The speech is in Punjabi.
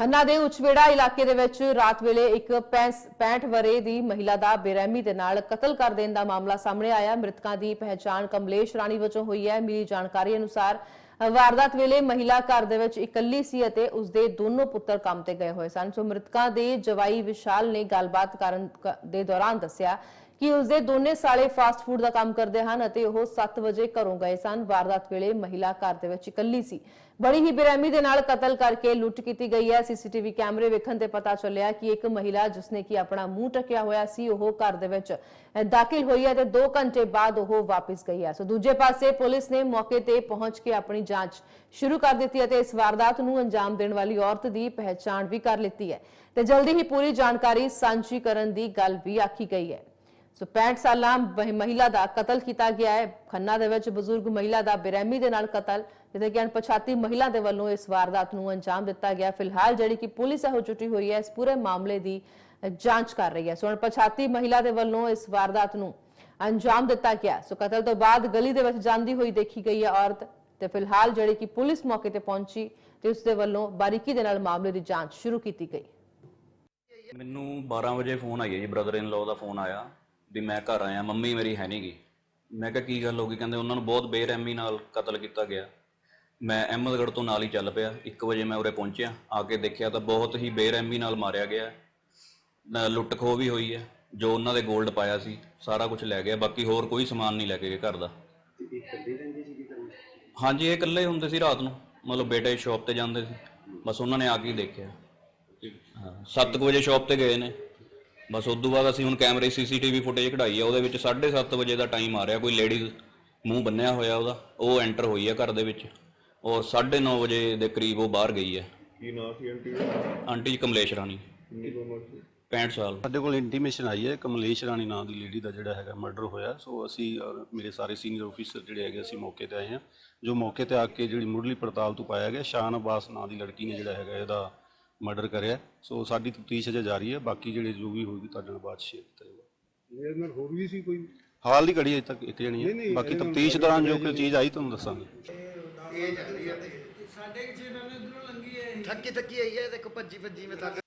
ਖੰਨਾ ਦੇ ਉਚਵੇੜਾ ਇਲਾਕੇ ਦੇ ਵਿੱਚ ਰਾਤ ਵੇਲੇ ਇੱਕ 65 ਵਰੇ ਦੀ ਮਹਿਲਾ ਦਾ ਬੇਰਹਿਮੀ ਦੇ ਨਾਲ ਕਤਲ ਕਰ ਦੇਣ ਦਾ ਮਾਮਲਾ ਸਾਹਮਣੇ ਆਇਆ। ਮ੍ਰਿਤਕਾਂ ਦੀ ਪਹਿਚਾਣ ਕਮਲੇਸ਼ ਰਾਣੀ ਵਜੋਂ ਹੋਈ ਹੈ। ਮਿਲੀ ਜਾਣਕਾਰੀ ਅਨੁਸਾਰ ਵਾਰਦਾਤ ਵੇਲੇ ਮਹਿਲਾ ਘਰ ਦੇ ਵਿੱਚ ਇਕੱਲੀ ਸੀ ਅਤੇ ਉਸਦੇ ਦੋਨੋਂ ਪੁੱਤਰ ਕੰਮ ਤੇ ਗਏ ਹੋਏ ਸਨ। ਸੋ ਮ੍ਰਿਤਕਾਂ ਦੇ ਜਵਾਈ ਵਿਸ਼ਾਲ ਨੇ ਗੱਲਬਾਤ ਕਰਨ ਦੇ ਦੌਰਾਨ ਦੱਸਿਆ ਕਿ ਉਸਦੇ ਦੋਨੇ ਸਾਲੇ ਫਾਸਟ ਫੂਡ ਦਾ ਕੰਮ ਕਰਦੇ ਹਨ ਅਤੇ ਉਹ 7 ਵਜੇ ਘਰੋਂ ਗਏ ਸਨ। ਵਾਰਦਾਤ ਵੇਲੇ ਮਹਿਲਾ ਘਰ ਦੇ ਵਿੱਚ ਇਕੱਲੀ ਸੀ। ਬੜੀ ਹੀ ਬੇਰਹਿਮੀ ਦੇ ਨਾਲ ਕਤਲ ਕਰਕੇ ਲੁੱਟ ਕੀਤੀ ਗਈ ਹੈ। ਸੀਸੀਟੀਵੀ ਕੈਮਰੇ ਵੇਖਣ ਤੇ ਪਤਾ ਚੱਲਿਆ ਕਿ ਇੱਕ ਮਹਿਲਾ ਜਿਸਨੇ ਕਿ ਆਪਣਾ ਮੂੰਹ ਟਕਿਆ ਹੋਇਆ ਸੀ ਉਹ ਘਰ ਦੇ ਵਿੱਚ ਅ, ਦਾਖਲ ਹੋਈ ਹੈ ਤੇ 2 ਘੰਟੇ ਬਾਅਦ ਉਹ ਵਾਪਸ ਗਈ ਹੈ। ਸੋ ਦੂਜੇ ਪਾਸੇ ਪੁਲਿਸ ਨੇ ਮੌਕੇ ਤੇ ਪਹੁੰਚ ਕੇ ਆਪਣੀ ਜਾਂਚ ਸ਼ੁਰੂ ਕਰ ਦਿੱਤੀ ਹੈ ਤੇ ਇਸ ਵਾਰਦਾਤ ਨੂੰ ਅੰਜਾਮ ਦੇਣ ਵਾਲੀ ਔਰਤ ਦੀ ਪਹਿਚਾਣ ਵੀ ਕਰ ਲਿੱਤੀ ਹੈ। ਤੇ ਜਲਦੀ ਹੀ ਪੂਰੀ ਜਾਣਕਾਰੀ ਸਾਂਝੀ ਕਰਨ ਦੀ ਗੱਲ ਵੀ ਆਖੀ ਗਈ ਹੈ। ਸੋ 65 ਸਾਲਾਂ ਮਹਿਲਾ ਦਾ ਕਤਲ ਕੀਤਾ ਗਿਆ ਹੈ। ਖੰਨਾ ਦੇ ਵਿੱਚ ਬਜ਼ੁਰਗ ਮਹਿਲਾ ਦਾ ਬੇਰਹਿਮੀ ਦੇ ਨਾਲ ਕਤਲ ਜਿਹਦੇ ਕਿ ਅਣਪਛਾਤੀ ਮਹਿਲਾ ਦੇ ਵੱਲੋਂ ਇਸ ਵਾਰਦਾਤ ਨੂੰ ਅੰਜਾਮ ਦਿੱਤਾ ਗਿਆ। ਫਿਲਹਾਲ ਜਿਹੜੀ ਕਿ ਪੁਲਿਸ ਹੈ ਉਹ ਜੁਟੀ ਹੋਈ ਹੈ, ਇਸ ਪੂਰੇ ਮਾਮਲੇ ਦੀ ਜਾਂਚ ਕਰ ਰਹੀ ਹੈ। ਸੋ ਅਣਪਛਾਤੀ ਮਹਿਲਾ ਦੇ ਵੱਲੋਂ ਇਸ ਵਾਰਦਾਤ ਨੂੰ ਅੰਜਾਮ ਦਿੱਤਾ ਗਿਆ। ਸੋ ਕਤਲ ਤੋਂ ਬਾਅਦ ਗਲੀ ਦੇ ਵਿੱਚ ਜਾਂਦੀ ਹੋਈ ਦੇਖੀ ਗਈ ਹੈ ਔਰਤ। ਤੇ ਫਿਲਹਾਲ ਜਿਹੜੀ ਕਿ ਪੁਲਿਸ ਮੌਕੇ ਤੇ ਪਹੁੰਚੀ ਤੇ ਉਸ ਦੇ ਵੱਲੋਂ ਬਾਰੀਕੀ ਦੇ ਨਾਲ ਮਾਮਲੇ ਦੀ ਜਾਂਚ ਸ਼ੁਰੂ ਕੀਤੀ ਗਈ। ਮੈਨੂੰ 12 ਵਜੇ ਫੋਨ ਆਇਆ ਜੀ ਬ੍ਰਦਰ ਇਨ ਲਾਅ ਦਾ ਫੋਨ ਆਇਆ ਵੀ ਮੈਂ ਘਰ ਆਇਆ ਮੰਮੀ ਮੇਰੀ ਹੈ ਨਹੀਂਗੀ ਮੈਂ ਕਿਹਾ ਕੀ ਗੱਲ ਹੋ ਗਈ? ਕਹਿੰਦੇ ਉਹਨਾਂ ਨੂੰ ਬਹੁਤ ਬੇਰਹਿਮੀ ਨਾਲ ਕਤਲ ਕੀਤਾ ਗਿਆ। ਮੈਂ ਅਹਿਮਦਗੜ੍ਹ ਤੋਂ ਨਾਲ ਹੀ ਚੱਲ ਪਿਆ। 1 ਵਜੇ ਮੈਂ ਉਰੇ ਪਹੁੰਚਿਆ। ਆ ਕੇ ਦੇਖਿਆ ਤਾਂ ਬਹੁਤ ਹੀ ਬੇਰਹਿਮੀ ਨਾਲ ਮਾਰਿਆ ਗਿਆ। ਲੁੱਟ ਖੋਹ ਵੀ ਹੋਈ ਹੈ। ਜੋ ਉਹਨਾਂ ਦੇ 골ਡ ਪਾਇਆ ਸੀ ਸਾਰਾ ਕੁਝ ਲੈ ਗਿਆ। ਬਾਕੀ ਹੋਰ ਕੋਈ ਸਮਾਨ ਨਹੀਂ ਲੈ ਕੇ ਗਏ ਘਰ ਦਾ। ਹਾਂਜੀ ਇਹ ਇਕੱਲੇ ਹੁੰਦੇ ਸੀ ਰਾਤ ਨੂੰ। ਮਤਲਬ ਬੇਟੇ ਸ਼ਾਪ ਤੇ ਜਾਂਦੇ ਸੀ। ਬਸ ਉਹਨਾਂ ਨੇ ਆ ਕੇ ਹੀ ਦੇਖਿਆ। ਹਾਂ 7 ਵਜੇ ਸ਼ਾਪ ਤੇ ਗਏ ਨੇ। ਬਸ ਉਸ ਤੋਂ ਬਾਅਦ ਅਸੀਂ ਹੁਣ ਕੈਮਰੇ ਸੀਸੀਟੀਵੀ ਫੁਟੇਜ ਕਢਾਈ ਆ। ਉਹਦੇ ਵਿੱਚ 7:30 ਵਜੇ ਦਾ ਟਾਈਮ ਆ ਰਿਹਾ। ਕੋਈ ਲੇਡੀਜ਼ ਮੂੰਹ ਬੰਨਿਆ ਹੋਇਆ ਉਹਦਾ। ਉਹ ਐਂਟਰ ਹੋਈ ਹੈ ਘਰ ਦੇ ਵਿੱਚ। ਔਰ 9:30 ਵਜੇ ਦੇ ਕਰੀਬ ਉਹ ਬਾਹਰ ਗਈ ਹੈ ਕੀ ਨਾਂ ਸੀ ਆਂਟੀ ਦਾ? ਆਂਟੀ ਕਮਲੇਸ਼ ਰਾਣੀ। ਕਿੰਨੀ ਕੁ ਉਮਰ ਸੀ? 65 ਸਾਲ। ਸਾਡੇ ਕੋਲ ਇੰਟੀਮੇਸ਼ਨ ਆਈ ਹੈ ਕਮਲੇਸ਼ ਰਾਣੀ ਨਾਂ ਦੀ ਲੇਡੀ ਦਾ ਜਿਹੜਾ ਹੈਗਾ ਮਰਡਰ ਹੋਇਆ। ਸੋ ਅਸੀਂ ਔਰ ਮੇਰੇ ਸਾਰੇ ਸੀਨੀਅਰ ਆਫੀਸਰ ਜਿਹੜੇ ਹੈਗੇ ਅਸੀਂ ਮੌਕੇ ਤੇ ਆਏ ਹਾਂ। ਜੋ ਮੌਕੇ ਤੇ ਆ ਕੇ ਜਿਹੜੀ ਮੁੱਢਲੀ ਪੜਤਾਲ ਤੋਂ ਪਾਇਆ ਗਿਆ ਸ਼ਾਨ ਅਬਾਸ ਨਾਂ ਦੀ ਲੜਕੀ ਨੇ ਜਿਹੜਾ ਹੈਗਾ ਇਹਦਾ ਮਰਡਰ ਕਰਿਆ। ਸੋ ਸਾਡੀ ਤਫਤੀਸ਼ ਅਜੇ ਜਾਰੀ ਹੈ। ਬਾਕੀ ਜਿਹੜੇ ਜੋ ਵੀ ਹੋਊਗੀ ਤੁਹਾਡੇ ਨਾਲ ਬਾਅਦ ਸ਼ੇਅਰ ਜਾਊਗਾ। ਇਹਦੇ ਨਾਲ ਹੋਰ ਵੀ ਸੀ ਕੋਈ? ਹਾਲ ਦੀ ਘੜੀ ਅਜੇ ਤੱਕ ਇੱਕ ਜਣੀ ਨਹੀਂ, ਹੈ ਬਾਕੀ ਤਫਤੀਸ਼ ਦੌਰਾਨ ਜੋ ਕੋਈ ਚੀਜ਼ ਆਈ ਤੁਹਾਨੂੰ ਦੱਸਾਂਗੇ। ਥੱਕੀ ਥੱਕੀ ਆਈ ਹੈ ਦੇਖੋ ਭੱਜੀ ਭੱਜੀ ਮੈਂ ਥੱਕ